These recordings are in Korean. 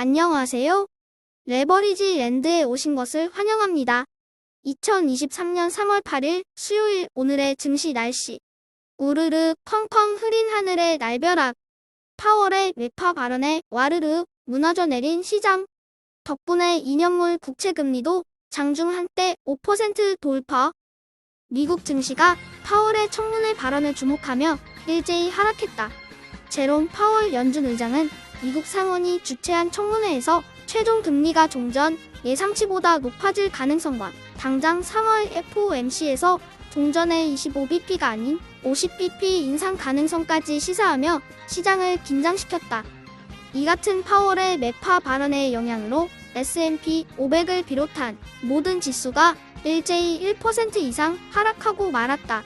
안녕하세요. 레버리지 랜드에 오신 것을 환영합니다. 2023년 3월 8일 수요일 오늘의 증시 날씨. 우르르 펑펑 흐린 하늘의 날벼락. 파월의 매파 발언에 와르르 무너져 내린 시장. 덕분에 2년물 국채금리도 장중 한때 5% 돌파. 미국 증시가 파월의 청문회 발언을 주목하며 일제히 하락했다. 제롬 파월 연준 의장은 미국 상원이 주최한 청문회에서 최종 금리가 종전 예상치보다 높아질 가능성과 당장 3월 FOMC에서 종전의 25bp가 아닌 50bp 인상 가능성까지 시사하며 시장을 긴장시켰다. 이 같은 파월의 매파 발언의 영향으로 S&P 500을 비롯한 모든 지수가 일제히 1% 이상 하락하고 말았다.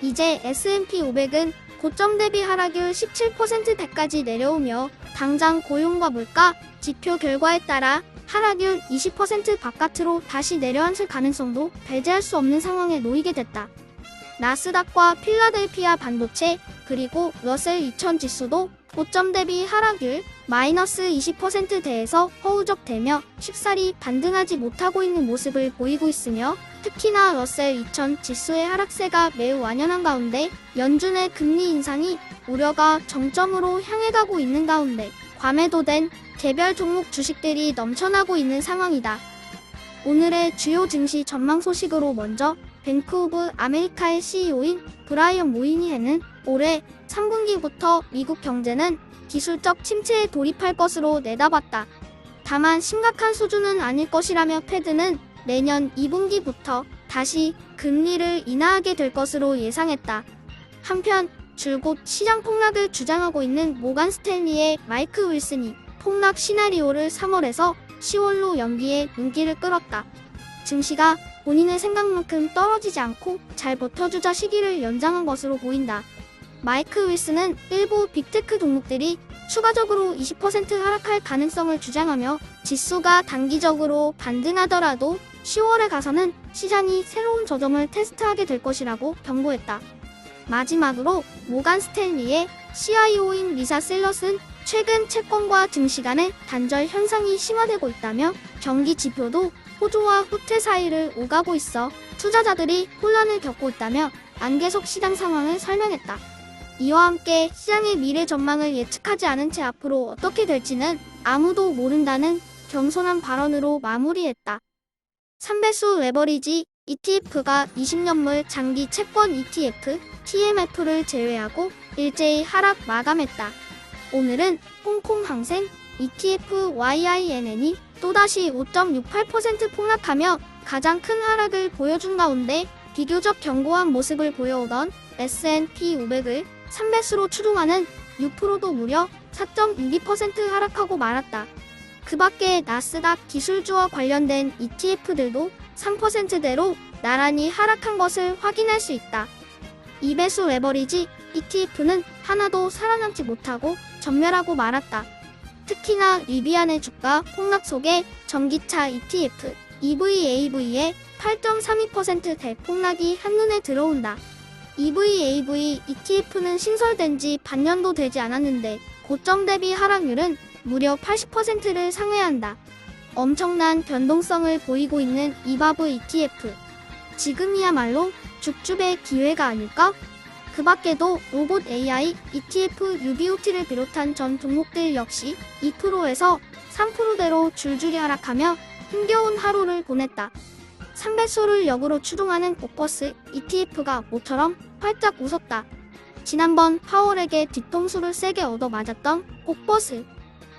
이제 S&P 500은 고점 대비 하락률 17%대까지 내려오며 당장 고용과 물가 지표 결과에 따라 하락률 20% 바깥으로 다시 내려앉을 가능성도 배제할 수 없는 상황에 놓이게 됐다. 나스닥과 필라델피아 반도체 그리고 러셀 2000 지수도 고점 대비 하락률 마이너스 20%대에서 허우적대며 쉽사리 반등하지 못하고 있는 모습을 보이고 있으며 특히나 러셀 2000 지수의 하락세가 매우 완연한 가운데 연준의 금리 인상이 우려가 정점으로 향해 가고 있는 가운데 과매도된 개별 종목 주식들이 넘쳐나고 있는 상황이다. 오늘의 주요 증시 전망 소식으로 먼저 뱅크 오브 아메리카의 CEO인 브라이언 모이니해는 올해 3분기부터 미국 경제는 기술적 침체에 돌입할 것으로 내다봤다. 다만 심각한 수준은 아닐 것이라며 패드는 내년 2분기부터 다시 금리를 인하하게 될 것으로 예상했다. 한편 줄곧 시장 폭락을 주장하고 있는 모간 스탠리의 마이크 윌슨이 폭락 시나리오를 3월에서 10월로 연기해 눈길을 끌었다. 증시가 본인의 생각만큼 떨어지지 않고 잘 버텨주자 시기를 연장한 것으로 보인다. 마이크 윌슨은 일부 빅테크 종목들이 추가적으로 20% 하락할 가능성을 주장하며 지수가 단기적으로 반등하더라도 10월에 가서는 시장이 새로운 저점을 테스트하게 될 것이라고 경고했다. 마지막으로 모간 스탠리의 CIO인 리사 셀럿은 최근 채권과 증시 간의 단절 현상이 심화되고 있다며 경기 지표도 호조와 후퇴 사이를 오가고 있어 투자자들이 혼란을 겪고 있다며 안개속 시장 상황을 설명했다. 이와 함께 시장의 미래 전망을 예측하지 않은 채 앞으로 어떻게 될지는 아무도 모른다는 겸손한 발언으로 마무리했다. 3배수 레버리지 ETF가 20년물 장기 채권 ETF TMF를 제외하고 일제히 하락 마감했다. 오늘은 홍콩 항생 ETF YINN이 또다시 5.68% 폭락하며 가장 큰 하락을 보여준 가운데 비교적 견고한 모습을 보여오던 S&P 500을 3배수로 추종하는 6%도 무려 4.62% 하락하고 말았다. 그 밖에 나스닥 기술주와 관련된 ETF들도 3%대로 나란히 하락한 것을 확인할 수 있다. 2배수 레버리지 ETF는 하나도 살아남지 못하고 전멸하고 말았다. 특히나 리비안의 주가 폭락 속에 전기차 ETF EVAV의 8.32% 대폭락이 한눈에 들어온다. EVAV ETF는 신설된 지 반년도 되지 않았는데 고점 대비 하락률은 무려 80%를 상회한다. 엄청난 변동성을 보이고 있는 이바브 ETF. 지금이야말로 죽죽의 기회가 아닐까? 그 밖에도 로봇 AI, ETF, UBOT를 비롯한 전 종목들 역시 2%에서 3%대로 줄줄이 하락하며 힘겨운 하루를 보냈다. 3배수를 역으로 추종하는 오퍼스 ETF가 모처럼 활짝 웃었다. 지난번 파월에게 뒤통수를 세게 얻어 맞았던 옥버스.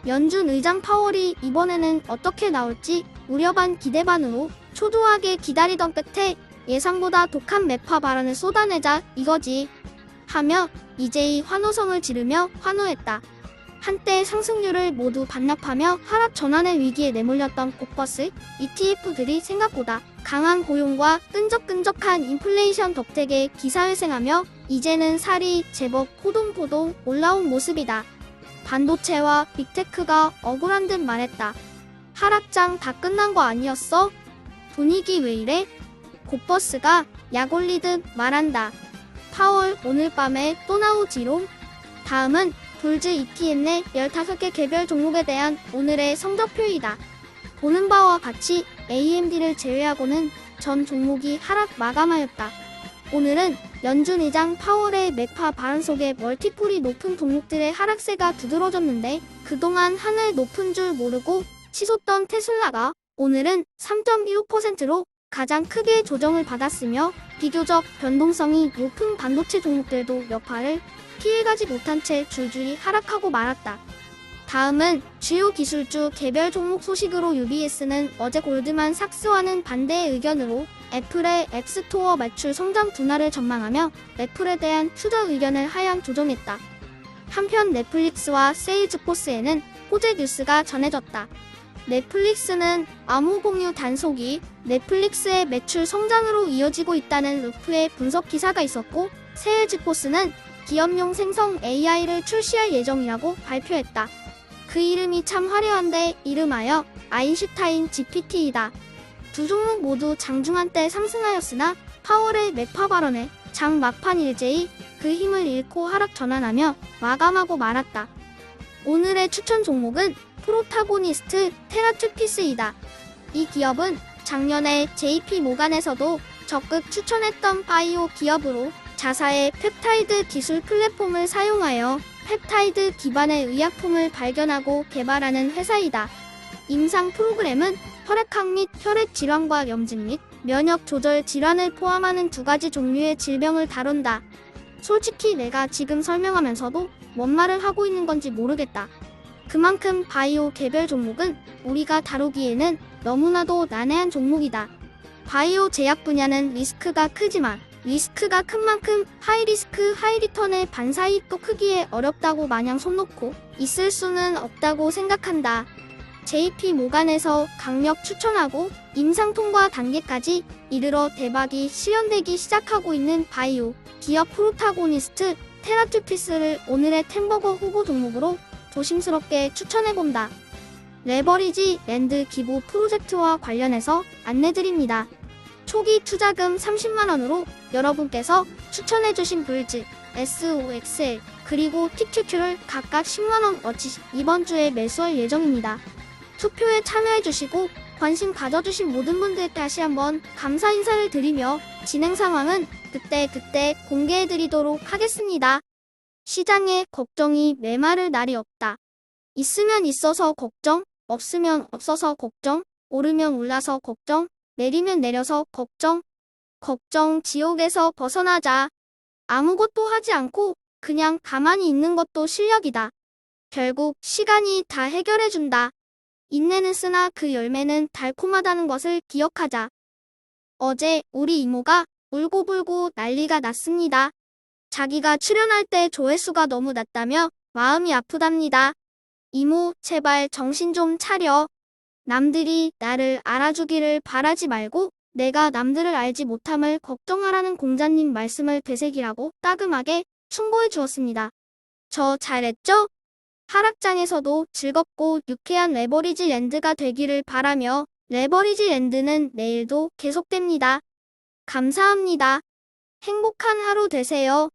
연준 의장 파월이 이번에는 어떻게 나올지 우려 반 기대 반으로 초조하게 기다리던 끝에 예상보다 독한 매파 발언을 쏟아내자 이거지 하며 이제이 환호성을 지르며 환호했다. 한때 상승률을 모두 반납하며 하락 전환의 위기에 내몰렸던 옥버스 ETF들이 생각보다 강한 고용과 끈적끈적한 인플레이션 덕택에 기사회생하며 이제는 살이 제법 포동포동 올라온 모습이다. 반도체와 빅테크가 억울한 듯 말했다. 하락장 다 끝난 거 아니었어? 분위기 왜 이래? 곱버스가 약 올리듯 말한다. 파월 오늘 밤에 또 나오지롱. 다음은 불즈 ETF 내 15개 개별 종목에 대한 오늘의 성적표이다. 보는 바와 같이 AMD를 제외하고는 전 종목이 하락 마감하였다. 오늘은 연준 의장 파월의 매파 발언 속에 멀티플이 높은 종목들의 하락세가 두드러졌는데 그동안 하늘 높은 줄 모르고 치솟던 테슬라가 오늘은 3.15%로 가장 크게 조정을 받았으며 비교적 변동성이 높은 반도체 종목들도 여파를 피해가지 못한 채 줄줄이 하락하고 말았다. 다음은 주요 기술주 개별 종목 소식으로 UBS는 어제 골드만 삭스와는 반대의 의견으로 애플의 앱스토어 매출 성장 둔화를 전망하며 애플에 대한 투자 의견을 하향 조정했다. 한편 넷플릭스와 세일즈포스에는 호재 뉴스가 전해졌다. 넷플릭스는 암호 공유 단속이 넷플릭스의 매출 성장으로 이어지고 있다는 루프의 분석 기사가 있었고 세일즈포스는 기업용 생성 AI를 출시할 예정이라고 발표했다. 그 이름이 참 화려한데 이름하여 아인슈타인 GPT이다. 두 종목 모두 장중한 때 상승하였으나 파월의 매파 발언에 장 막판 일제히 그 힘을 잃고 하락 전환하며 마감하고 말았다. 오늘의 추천 종목은 프로타고니스트 테라투피스이다. 이 기업은 작년에 JP 모간에서도 적극 추천했던 바이오 기업으로 자사의 펩타이드 기술 플랫폼을 사용하여 펩타이드 기반의 의약품을 발견하고 개발하는 회사이다. 임상 프로그램은 혈액학 및 혈액 질환과 염증 및 면역 조절 질환을 포함하는 두 가지 종류의 질병을 다룬다. 솔직히 내가 지금 설명하면서도 뭔 말을 하고 있는 건지 모르겠다. 그만큼 바이오 개별 종목은 우리가 다루기에는 너무나도 난해한 종목이다. 바이오 제약 분야는 리스크가 크지만 리스크가 큰 만큼 하이리스크 하이리턴의 반사이익도 크기에 어렵다고 마냥 손 놓고 있을 수는 없다고 생각한다. JP 모간에서 강력 추천하고 임상 통과 단계까지 이르러 대박이 실현되기 시작하고 있는 바이오 기업 프로타고니스트 테라투피스를 오늘의 템버거 후보 종목으로 조심스럽게 추천해본다. 레버리지 랜드 기부 프로젝트와 관련해서 안내드립니다. 초기 투자금 30만원으로 여러분께서 추천해주신 불즈, SOXL, 그리고 TQQ를 각각 10만원 어치 이번 주에 매수할 예정입니다. 투표에 참여해주시고 관심 가져주신 모든 분들 다시 한번 감사 인사를 드리며 진행 상황은 그때그때 공개해드리도록 하겠습니다. 시장에 걱정이 메마를 날이 없다. 있으면 있어서 걱정, 없으면 없어서 걱정, 오르면 올라서 걱정, 내리면 내려서 걱정. 걱정 지옥에서 벗어나자. 아무것도 하지 않고 그냥 가만히 있는 것도 실력이다. 결국 시간이 다 해결해준다. 인내는 쓰나 그 열매는 달콤하다는 것을 기억하자. 어제 우리 이모가 울고불고 난리가 났습니다. 자기가 출연할 때 조회수가 너무 낮다며 마음이 아프답니다. 이모, 제발 정신 좀 차려. 남들이 나를 알아주기를 바라지 말고 내가 남들을 알지 못함을 걱정하라는 공자님 말씀을 되새기라고 따끔하게 충고해 주었습니다. 저 잘했죠? 하락장에서도 즐겁고 유쾌한 레버리지 랜드가 되기를 바라며 레버리지 랜드는 내일도 계속됩니다. 감사합니다. 행복한 하루 되세요.